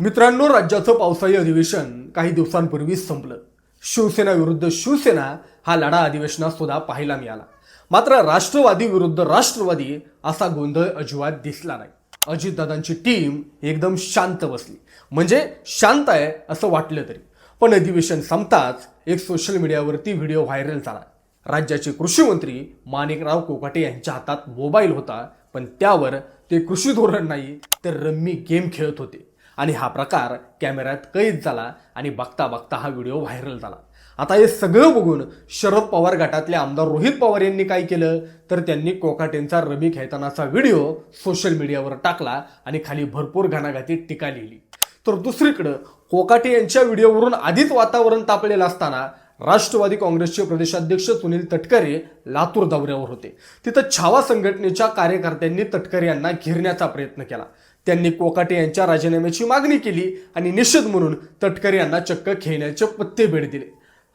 मित्रांनो राज्याचं पावसाळी अधिवेशन काही दिवसांपूर्वीच संपलं. शिवसेना विरुद्ध शिवसेना हा लढा अधिवेशनात सुद्धा पाहायला मिळाला. मात्र राष्ट्रवादी विरुद्ध राष्ट्रवादी असा गोंधळ अजिबात दिसला नाही. अजितदादांची टीम एकदम शांत बसली. म्हणजे शांत आहे असं वाटलं तरी. पण अधिवेशन संपताच एक सोशल मीडियावरती व्हिडिओ व्हायरल झाला. राज्याचे कृषी मंत्री माणिकराव कोकाटे यांच्या हातात मोबाईल होता पण त्यावर ते कृषी धोरण नाही तर रम्मी गेम खेळत होते. आणि हा प्रकार कॅमेऱ्यात कैद झाला आणि बघता बघता हा व्हिडिओ व्हायरल झाला. आता हे सगळं बघून शरद पवार गटातले आमदार रोहित पवार यांनी काय केलं? तर त्यांनी कोकाटेंचा रमी खेळतानाचा व्हिडिओ सोशल मीडियावर टाकला आणि खाली भरपूर घणाघाती टीका लिहिली. तर दुसरीकडं कोकाटे यांच्या व्हिडिओवरून आधीच वातावरण तापलेलं असताना राष्ट्रवादी काँग्रेसचे प्रदेशाध्यक्ष सुनील तटकरे लातूर दौऱ्यावर होते. तिथं छावा संघटनेच्या कार्यकर्त्यांनी तटकरे यांना घेरण्याचा प्रयत्न केला. त्यांनी कोकाटे यांच्या राजीनाम्याची मागणी केली आणि निषेध म्हणून तटकरे यांना चक्क खेळण्याचे पत्ते भेट दिले.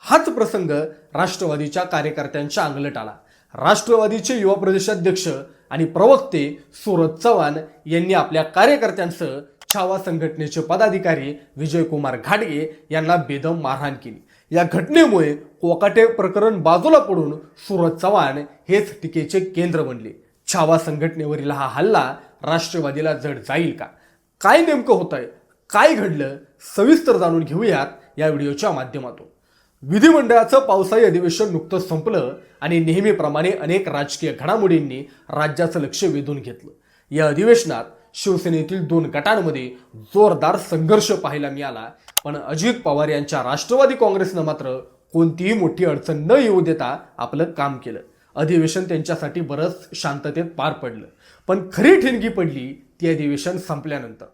हाच प्रसंग राष्ट्रवादीच्या कार्यकर्त्यांच्या अंगलट आला. राष्ट्रवादीचे युवा प्रदेशाध्यक्ष आणि प्रवक्ते सूरज चव्हाण यांनी आपल्या कार्यकर्त्यांसह छावा संघटनेचे पदाधिकारी विजयकुमार घाडगे यांना बेदम मारहाण केली. या घटनेमुळे कोकाटे प्रकरण बाजूला पडून सूरज चव्हाण हेच टीकेचे केंद्र बनले. छावा संघटनेवरील हा हल्ला राष्ट्रवादीला जड जाईल का? काय नेमकं होत आहे काय घडलं? सविस्तर जाणून घेऊयात या व्हिडिओच्या माध्यमातून. विधिमंडळाचं पावसाळी अधिवेशन नुकतंच संपलं आणि नेहमीप्रमाणे अनेक राजकीय घडामोडींनी राज्याचं लक्ष वेधून घेतलं. या अधिवेशनात शिवसेनेतील दोन गटांमध्ये जोरदार संघर्ष पाहायला मिळाला पण अजित पवार यांच्या राष्ट्रवादी काँग्रेसनं मात्र कोणतीही मोठी अडचण न येऊ देता आपलं काम केलं. अधिवेशन त्यांच्यासाठी बरंच शांततेत पार पडलं. पण खरी ठिणगी पडली ती अधिवेशन संपल्यानंतर.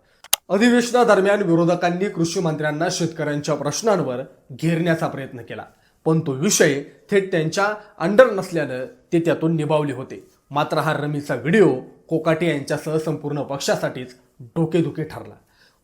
अधिवेशनादरम्यान विरोधकांनी कृषी मंत्र्यांना शेतकऱ्यांच्या प्रश्नांवर घेरण्याचा प्रयत्न केला. पण तो विषय थेट त्यांच्या अंडर नसल्यानं ते त्यातून निभावले होते. मात्र हा रमीचा व्हिडिओ कोकाटे यांच्यासह संपूर्ण पक्षासाठीच डोकेदुखी ठरला.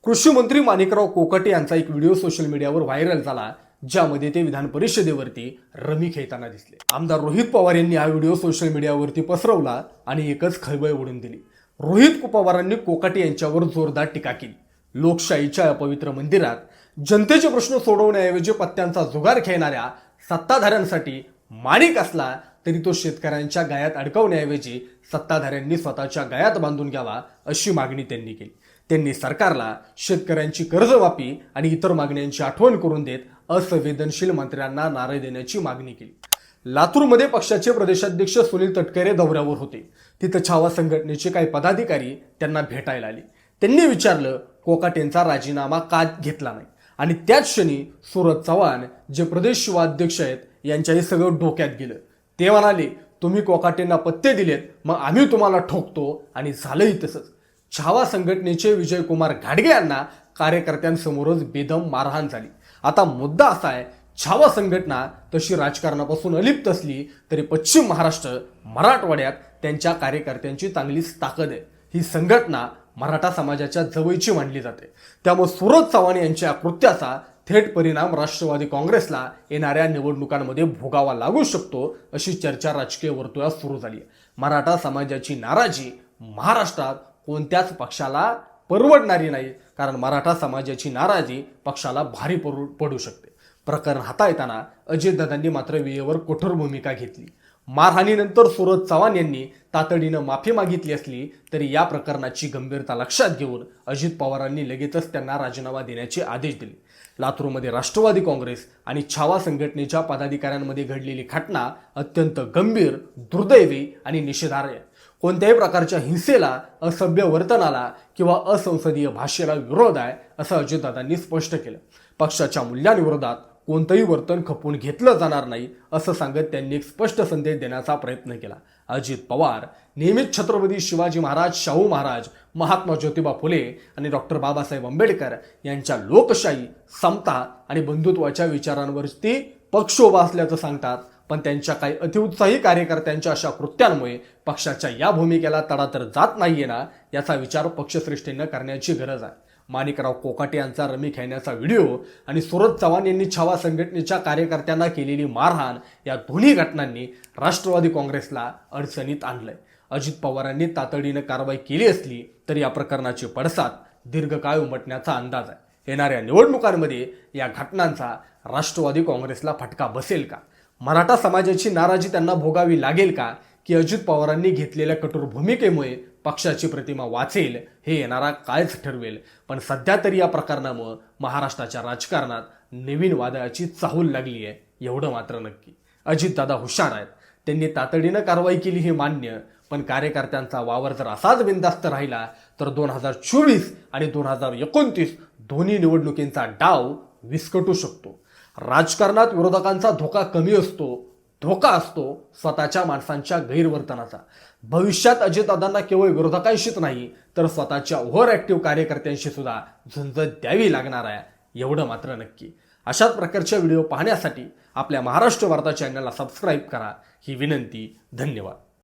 कृषी मंत्री माणिकराव कोकाटे यांचा एक व्हिडिओ सोशल मीडियावर व्हायरल झाला. ज्यामध्ये ते विधान परिषदेवरती रमी खेळताना दिसले. आमदार रोहित पवार यांनी हा व्हिडिओ सोशल मीडियावरती पसरवला आणि एकच खळबळ उडून दिली. रोहित पवारांनी कोकाटे यांच्यावर जोरदार टीका केली. लोकशाहीच्या अपवित्र मंदिरात जनतेचे प्रश्न सोडवण्याऐवजी पत्त्यांचा जुगार खेळणाऱ्या सत्ताधाऱ्यांसाठी माणिक असला तरी तो शेतकऱ्यांच्या गायात अडकवण्याऐवजी सत्ताधाऱ्यांनी स्वतःच्या गायात बांधून घ्यावा अशी मागणी त्यांनी केली. त्यांनी सरकारला शेतकऱ्यांची कर्जमाफी आणि इतर मागण्यांची आठवण करून देत असंवेदनशील मंत्र्यांना नारे देण्याची मागणी केली. लातूरमध्ये पक्षाचे प्रदेशाध्यक्ष सुनील तटकरे दौऱ्यावर होते. तिथं छावा संघटनेचे काही पदाधिकारी त्यांना भेटायला आले. त्यांनी विचारलं कोकाटेंचा राजीनामा का घेतला नाही? आणि त्याच क्षणी सुरज चव्हाण जे प्रदेश युवाध्यक्ष आहेत यांच्याही सगळं डोक्यात गेलं. ते म्हणाले तुम्ही कोकाटेंना पत्ते दिलेत मग आम्ही तुम्हाला ठोकतो आणि झालंही तसंच. छावा संघटनेचे विजयकुमार घाडगे यांना कार्यकर्त्यांसमोरच बेदम मारहाण झाली. आता मुद्दा असा आहे छावा संघटना तशी राजकारणापासून अलिप्त असली तरी पश्चिम महाराष्ट्र मराठवाड्यात त्यांच्या कार्यकर्त्यांची चांगलीच ताकद आहे. ही संघटना मराठा समाजाच्या जवळची मानली जाते. त्यामुळे सुरज चव्हाण यांच्या कृत्याचा थेट परिणाम राष्ट्रवादी काँग्रेसला येणाऱ्या निवडणुकांमध्ये भोगावा लागू शकतो अशी चर्चा राजकीय वर्तुळात सुरू झाली मराठा समाजाची नाराजी महाराष्ट्रात कोणत्याच पक्षाला परवडणारी नाही कारण मराठा समाजाची नाराजी पक्षाला भारी पडू पडू शकते. प्रकरण हाताळताना अजितदादांनी मात्र वेळेवर कठोर भूमिका घेतली. मारहाणीनंतर सुरज चव्हाण यांनी तातडीनं माफी मागितली असली तरी या प्रकरणाची गंभीरता लक्षात घेऊन अजित पवारांनी लगेचच त्यांना राजीनामा देण्याचे आदेश दिले. लातूरमध्ये राष्ट्रवादी काँग्रेस आणि छावा संघटनेच्या पदाधिकाऱ्यांमध्ये घडलेली घटना अत्यंत गंभीर दुर्दैवी आणि निषेधार्ह आहे. कोणत्याही प्रकारच्या हिंसेला असभ्य वर्तनाला किंवा असंसदीय भाषेला विरोध आहे असं अजितदादांनी स्पष्ट केलं. पक्षाच्या मूल्यांविरोधात कोणतंही वर्तन खपवून घेतलं जाणार नाही असं सांगत त्यांनी एक स्पष्ट संदेश देण्याचा प्रयत्न केला. अजित पवार नेहमीच छत्रपती शिवाजी महाराज शाहू महाराज महात्मा ज्योतिबा फुले आणि डॉक्टर बाबासाहेब आंबेडकर यांच्या लोकशाही समता आणि बंधुत्वाच्या विचारांवरती पक्ष उभा असल्याचं सांगतात. पण त्यांच्या काही अतिउत्साही कार्यकर्त्यांच्या अशा कृत्यांमुळे पक्षाच्या या भूमिकेला तडा तर जात नाहीये ना याचा विचार पक्षश्रेष्ठींना करण्याची गरज आहे. माणिकराव कोकाटे यांचा रमी खेळण्याचा व्हिडिओ आणि सुरज चव्हाण यांनी छावा संघटनेच्या कार्यकर्त्यांना केलेली मारहाण या दोन्ही घटनांनी राष्ट्रवादी काँग्रेसला अडचणीत आणलंय. अजित पवारांनी तातडीनं कारवाई केली असली तर या प्रकरणाचे पडसाद दीर्घकाळ उमटण्याचा अंदाज आहे. येणाऱ्या निवडणुकांमध्ये या घटनांचा राष्ट्रवादी काँग्रेसला फटका बसेल का? मराठा समाजाची नाराजी त्यांना भोगावी लागेल का? की अजित पवारांनी घेतलेल्या कठोर भूमिकेमुळे पक्षाची प्रतिमा वाचेल हे येणारा काळच ठरवेल. पण सध्या तरी या प्रकरणामुळं महाराष्ट्राच्या राजकारणात नवीन वादळाची चाहूल लागली आहे एवढं मात्र नक्की. अजितदादा हुशार आहेत. त्यांनी तातडीनं कारवाई केली हे मान्य पण कार्यकर्त्यांचा वावर जर असाच बिंदास्त राहिला तर दोन हजार चोवीस आणि दोन हजार एकोणतीस दोन्ही निवडणुकींचा डाव विस्कटू शकतो. राजकारणात विरोधकांचा धोका कमी असतो धोका असतो स्वतःच्या माणसांच्या गैरवर्तनाचा. भविष्यात अजितदादांना केवळ विरोधकांशीच नाही तर स्वतःच्या ओव्हर ॲक्टिव्ह कार्यकर्त्यांशी सुद्धा झुंज द्यावी लागणार आहे एवढं मात्र नक्की. अशाच प्रकारच्या व्हिडिओ पाहण्यासाठी आपल्या महाराष्ट्र वार्ता चॅनलला सबस्क्राईब करा. ही विनंती धन्यवाद.